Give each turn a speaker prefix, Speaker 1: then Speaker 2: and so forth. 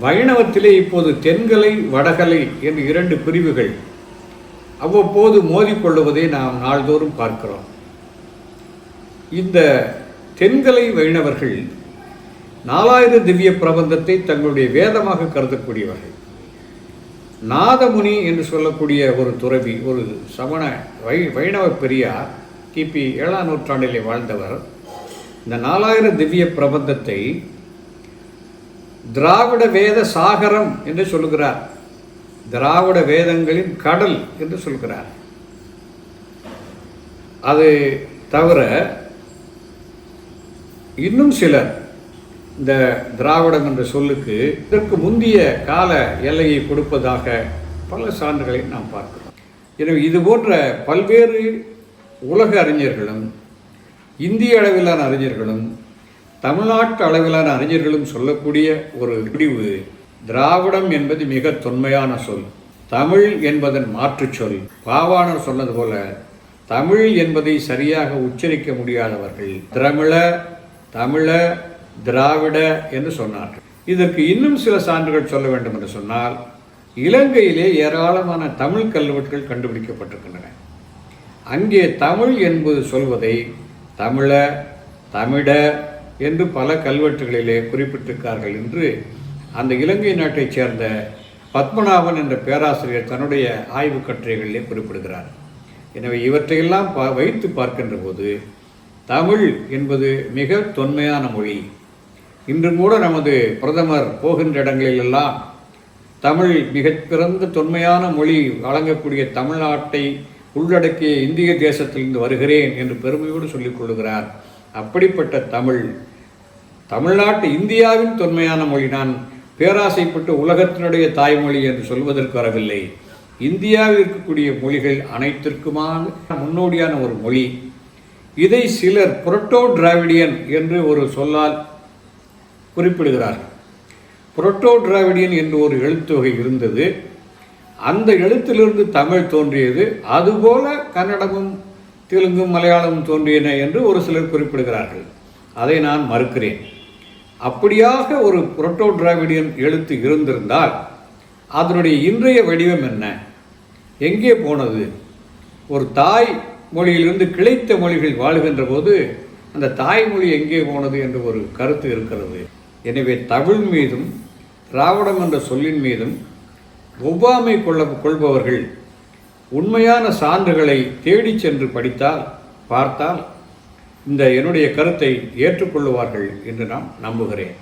Speaker 1: வைணவத்திலே இப்போது தென்கலை வடகலை என்று இரண்டு பிரிவுகள். அவ்வப்போது மோதிக்கொள்ளுவதை நாம் நாள்தோறும் பார்க்கிறோம். இந்த தென்கலை வைணவர்கள் நாலாயிர திவ்ய பிரபந்தத்தை தங்களுடைய வேதமாக கருதக்கூடியவர்கள். நாதமுனி என்று சொல்லக்கூடிய ஒரு துறவி ஒரு சமண வை வைணவ பெரியார் கிபி ஏழாம் நூற்றாண்டிலே வாழ்ந்தவர். இந்த நாலாயிர திவ்ய பிரபந்தத்தை திராவிட வேத சாகரம் என்று சொல்லுகிறார். திராவிட வேதங்களின் கடல் என்று சொல்கிறார் அது தவிர இன்னும் சிலர் இந்த திராவிடம் என்ற சொல்லுக்கு இதற்கு முந்திய கால எல்லையை கொடுப்பதாக பல சான்றுகளை நாம் பார்க்கிறோம். எனவே இது போன்ற பல்வேறு உலக அறிஞர்களும் இந்திய அளவிலான அறிஞர்களும் தமிழ்நாட்டு அளவிலான அறிஞர்களும் சொல்லக்கூடிய ஒரு முடிவு திராவிடம் என்பது மிக தொன்மையான சொல். தமிழ் என்பதன் மாற்றுச் சொல். பாவாணர் சொன்னது போல தமிழ் என்பதை சரியாக உச்சரிக்க முடியாதவர்கள் திரமிழ தமிழ திராவிட என்று சொன்னார்கள். இதற்கு இன்னும் சில சான்றுகள் சொல்ல வேண்டும் என்று சொன்னால் இலங்கையிலே ஏராளமான தமிழ் கல்வெட்டுகள் கண்டுபிடிக்கப்பட்டிருக்கின்றன. அங்கே தமிழ் என்பது சொல்வதை தமிழ தமிழ என்று பல கல்வெட்டுகளிலே குறிப்பிட்டிருக்கார்கள் என்று அந்த இலங்கை நாட்டைச் சேர்ந்த பத்மநாபன் என்ற பேராசிரியர் தன்னுடைய ஆய்வு கட்டுரைகளிலே குறிப்பிடுகிறார். எனவே இவற்றையெல்லாம் பா வைத்து பார்க்கின்ற போது தமிழ் என்பது மிக தொன்மையான மொழி. இன்றும் கூட நமது பிரதமர் போகின்ற இடங்களிலெல்லாம் தமிழ் மிகச் பிறந்த தொன்மையான மொழி வழங்கக்கூடிய தமிழ்நாட்டை உள்ளடக்கிய இந்திய தேசத்திலிருந்து வருகிறேன் என்று பெருமையோடு சொல்லிக் கொள்கிறார் அப்படிப்பட்ட தமிழ் தமிழ்நாட்டு இந்தியாவின் தொன்மையான மொழி நான் பேராசைப்பட்டு உலகத்தினுடைய தாய்மொழி என்று சொல்வதற்கு வரவில்லை. இந்தியாவில் இருக்கக்கூடிய மொழிகள் அனைத்திற்குமான முன்னோடியான ஒரு மொழி. இதை சிலர் புரட்டோ டிராவிடியன் என்று ஒரு சொல்லால் குறிப்பிடுகிறார்கள். புரட்டோ டிராவிடியன் என்று ஒரு எழுத்துவகை இருந்தது. அந்த எழுத்திலிருந்து தமிழ் தோன்றியது. அதுபோல கன்னடமும் தெலுங்கும் மலையாளமும் தோன்றியன என்று ஒரு சிலர் குறிப்பிடுகிறார்கள். அதை நான் மறுக்கிறேன். அப்படியாக ஒரு புரோட்டோ டிராவிடியன் எழுத்து இருந்திருந்தால் அதனுடைய இன்றைய வடிவம் என்ன? எங்கே போனது? ஒரு தாய் மொழியிலிருந்து கிளைத்த மொழிகள் வாழ்கின்ற போது அந்த தாய்மொழி எங்கே போனது என்று ஒரு கருத்து இருக்கிறது. எனவே தமிழ் மீதும் திராவிடம் என்ற சொல்லின் மீதும் ஒவ்வாமை கொள்ள கொள்பவர்கள் உண்மையான சான்றுகளை தேடிச் சென்று படித்தால் பார்த்தால் இந்த என்னுடைய கருத்தை ஏற்றுக்கொள்ளுவார்கள் என்று நான் நம்புகிறேன்.